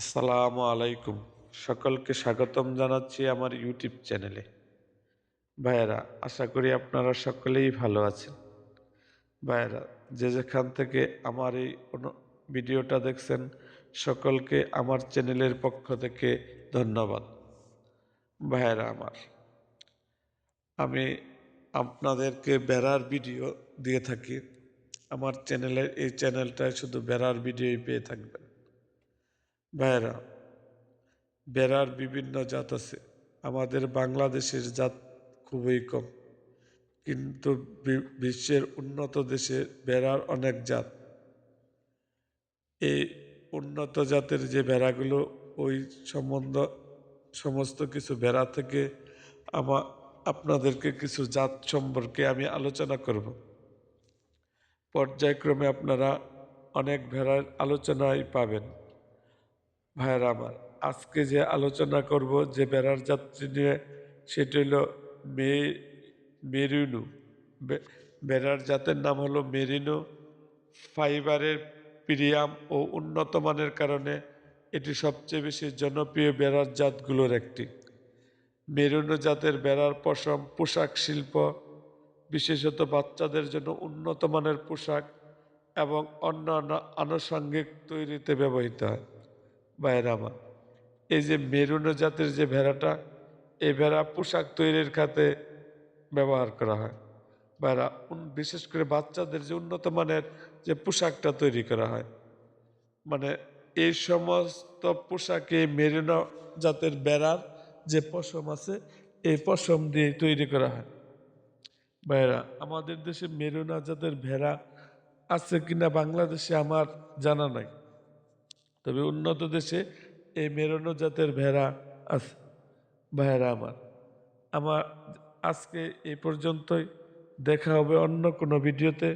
আসসালামু আলাইকুম। সকলকে স্বাগতম জানাচ্ছি আমার ইউটিউব চ্যানেলে। ভাইয়েরা, আশা করি আপনারা সকলেই ভালো আছেন। ভাইয়েরা, যে যেখান থেকে আমার এই ভিডিওটা দেখছেন, সকলকে আমার চ্যানেলের পক্ষ থেকে ধন্যবাদ। ভাইয়েরা আমার, আমি আপনাদেরকে বেড়ার ভিডিও দিয়ে থাকি। আমার চ্যানেলের এই চ্যানেলটায় শুধু বেড়ার ভিডিওই পেয়ে থাকবেন। ভাইয়েরা, বেড়ার বিভিন্ন জাত আছে। আমাদের বাংলাদেশের জাত খুবই কম। কিন্তু বিশ্বের উন্নত দেশে বেড়ার অনেক জাত। এই উন্নত জাতের যে ভেড়াগুলো ওই সম্বন্ধ, সমস্ত কিছু ভেড়া থেকে আমা, আপনাদেরকে কিছু জাত সম্পর্কে আমি আলোচনা করব। পর্যায়ক্রমে আপনারা অনেক ভেড়ার আলোচনায় পাবেন। ভাইয়েরা আমার, আজকে যে আলোচনা করব যে বেড়ার যাত্রী নিয়ে, সেটি হলো মে, মেরিনো। বেড়ার জাতের নাম হলো মেরিনো। ফাইবারের প্রিয়াম ও উন্নত মানের কারণে এটি সবচেয়ে বেশি জনপ্রিয় বেড়ার জাতগুলোর একটি। মেরুনো জাতের বেড়ার পশম পোশাক শিল্প, বিশেষত বাচ্চাদের জন্য উন্নত মানের পোশাক এবং অন্যান্য আনুষঙ্গিক তৈরিতে ব্যবহৃত হয়। বাইরে আমার এই যে মেরুনো জাতের যে ভেড়াটা, এই ভেড়া পোশাক তৈরির খাতে ব্যবহার করা হয়। ভেড়া বিশেষ করে বাচ্চাদের যে উন্নত মানের যে পোশাকটা তৈরি করা হয়। মানে এই সমস্ত পোশাকে মেরুনো জাতের বেড়ার যে পশম আছে, এই পশম দিয়ে তৈরি করা হয়। ভাইরা আমাদের দেশে মেরুনা জাতের ভেড়া আছে কিনা বাংলাদেশে আমার জানা নাই। তবে উন্নত দেশে এই মেরনো জাতের ভেড়া আছে ভাইরা আমার। আমার আজকে এই পর্যন্তই। দেখা হবে অন্য কোনো ভিডিওতে।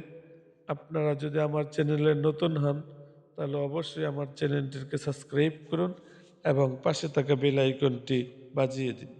আপনারা যদি আমার চ্যানেলে নতুন হন, তাহলে অবশ্যই আমার চ্যানেলটিকে সাবস্ক্রাইব করুন এবং পাশে থাকা বেল আইকনটি বাজিয়ে দিন।